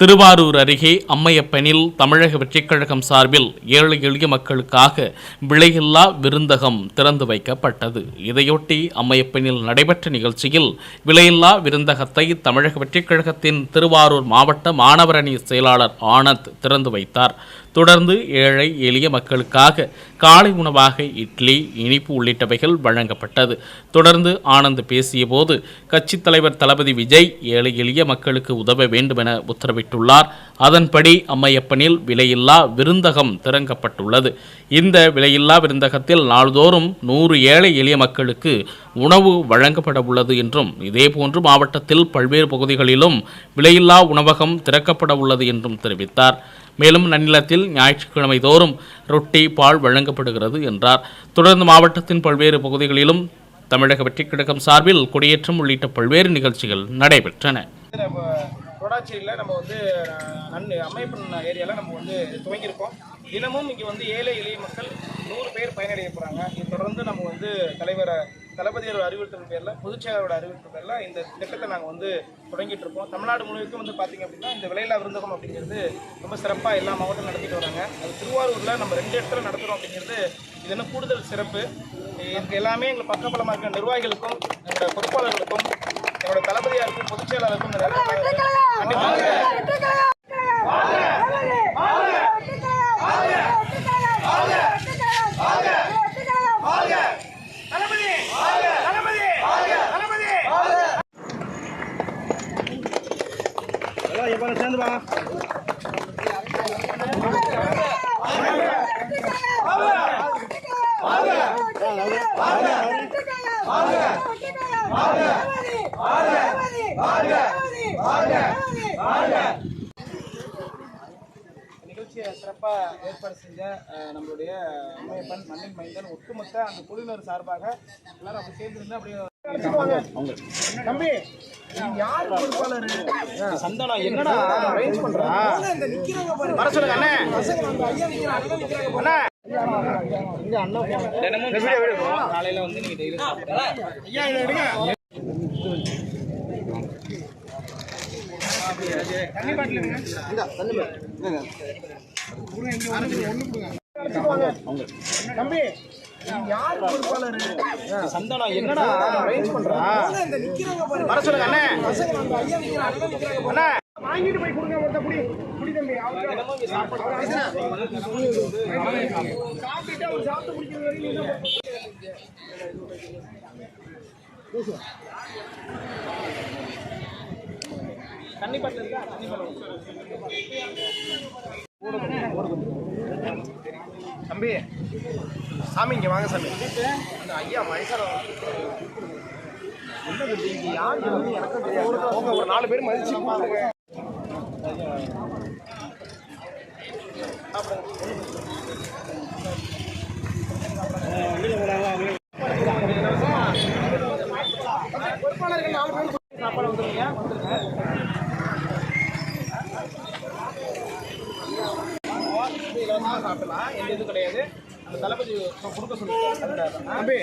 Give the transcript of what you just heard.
திருவாரூர் அருகே அம்மையப்பனில் தமிழக வெற்றிக்கழகம் சார்பில் ஏழை எளிய மக்களுக்காக விலையில்லா விருந்தகம் திறந்து வைக்கப்பட்டது. இதையொட்டி அம்மையப்பனில் நடைபெற்ற நிகழ்ச்சியில் விலையில்லா விருந்தகத்தை தமிழக வெற்றிக்கழகத்தின் திருவாரூர் மாவட்ட மாணவரணி செயலாளர் ஆனந்த் திறந்து வைத்தார். தொடர்ந்து ஏழை எளிய மக்களுக்காக காலை உணவாக இட்லி இனிப்பு உள்ளிட்டவைகள் வழங்கப்பட்டது. தொடர்ந்து ஆனந்த் பேசியபோது கட்சித் தலைவர் தளபதி விஜய் ஏழை எளிய மக்களுக்கு உதவ வேண்டுமென உத்தரவிட்டார். வெளியிட்டுள்ளார் அதன்படி அம்மையப்பனில் விலையில்லா விருந்தகம் திறங்கப்பட்டுள்ளது இந்த விலையில்லா விருந்தகத்தில் நாள்தோறும் நூறு ஏழை எளிய மக்களுக்கு உணவு வழங்கப்பட உள்ளது என்றும் இதேபோன்று மாவட்டத்தில் பல்வேறு பகுதிகளிலும் விலையில்லா உணவகம் திறக்கப்பட உள்ளது என்றும் தெரிவித்தார். மேலும் நன்னிலத்தில் ஞாயிற்றுக்கிழமை தோறும் ரொட்டி பால் வழங்கப்படுகிறது என்றார். தொடர்ந்து மாவட்டத்தின் பல்வேறு பகுதிகளிலும் தமிழக வெற்றிக் கழகம் சார்பில் கொடியேற்றம் உள்ளிட்ட பல்வேறு நிகழ்ச்சிகள் நடைபெற்றன. கொடாச்சேரியில் நம்ம வந்து நன் அம்மையப்பன் ஏரியாவில் நம்ம வந்து துவங்கியிருக்கோம். தினமும் இங்கே வந்து ஏழை எளிய மக்கள் நூறு பேர் பயனடைய போகிறாங்க இது தொடர்ந்து நம்ம வந்து தலைவரை தளபதியோட அறிவுறுத்தல் பேரில் பொதுச்செயலரோட அறிவுறுத்தல் பேரில் இந்த திட்டத்தை நாங்கள் வந்து தொடங்கிட்டு இருக்கோம் தமிழ்நாடு முழுவதுக்கும் வந்து பார்த்திங்க அப்படின்னா இந்த விலையில்லா விருந்தகம் அப்படிங்கிறது ரொம்ப சிறப்பாக எல்லா மாவட்டம் நடத்திட்டு வராங்க. அது திருவாரூரில் நம்ம ரெண்டு இடத்துல நடத்துகிறோம் அப்படிங்கிறது இது கூடுதல் சிறப்பு. இதுக்கு எல்லாமே எங்கள் பக்கபலமாக இருக்கிற நிர்வாகிகளுக்கும் எங்களோட பொறுப்பாளர்களுக்கும் என்னோட தளபதியாருக்கும் இருக்கும் சேர்ந்து வாங்க நிகழ்ச்சியை சிறப்பாக ஏற்பாடு செஞ்ச நம்மளுடைய அம்மையப்பன் மண்ணின் மைந்தன் ஒட்டுமொத்த அந்த குழுவினர் சார்பாக எல்லாரும் அப்படி சேர்ந்து அப்படியே தம்பி யாரு பொறுப்பாளர்? சந்தானா என்னடா அரேஞ்ச் பண்றா? வர சொல்லுங்க அண்ணே. அண்ணா இங்க அண்ணா தினமும் காலையில வந்து நீங்க டெய்லி ஐயா இதை எடுங்க. தண்ணி பாட்டில் எடுங்க. தம்பி யாரு பொறுப்பாளர்? சந்தானா என்னடா அரேஞ்ச் பண்றா? வர சொல்லுங்க அண்ணே. அண்ணா வாங்கிட்டு போய் கொடுங்க ஒருத்த புடி புடி தம்பி அவருக்கு சாப்பிட்டு சாப்பிட்டு அவர் சாப்பிட்டு குடிக்கிற வரைக்கும் நீங்க தண்ணி பாட்டில் இருக்கா? தண்ணி தம்பி சாமி இங்கே வாங்க சாமி. அந்த ஐயா வயசான யார் இருந்து தெரியாது. ஒரு நாலு பேர் மதிச்சு பாருங்க நாலு பேர் சாப்பாடு வந்துருங்க வந்துருங்க இலவசமாக சாப்பிடலாம். எந்த இது கிடையாது. அந்த தளபதி கொடுக்க சொல்லி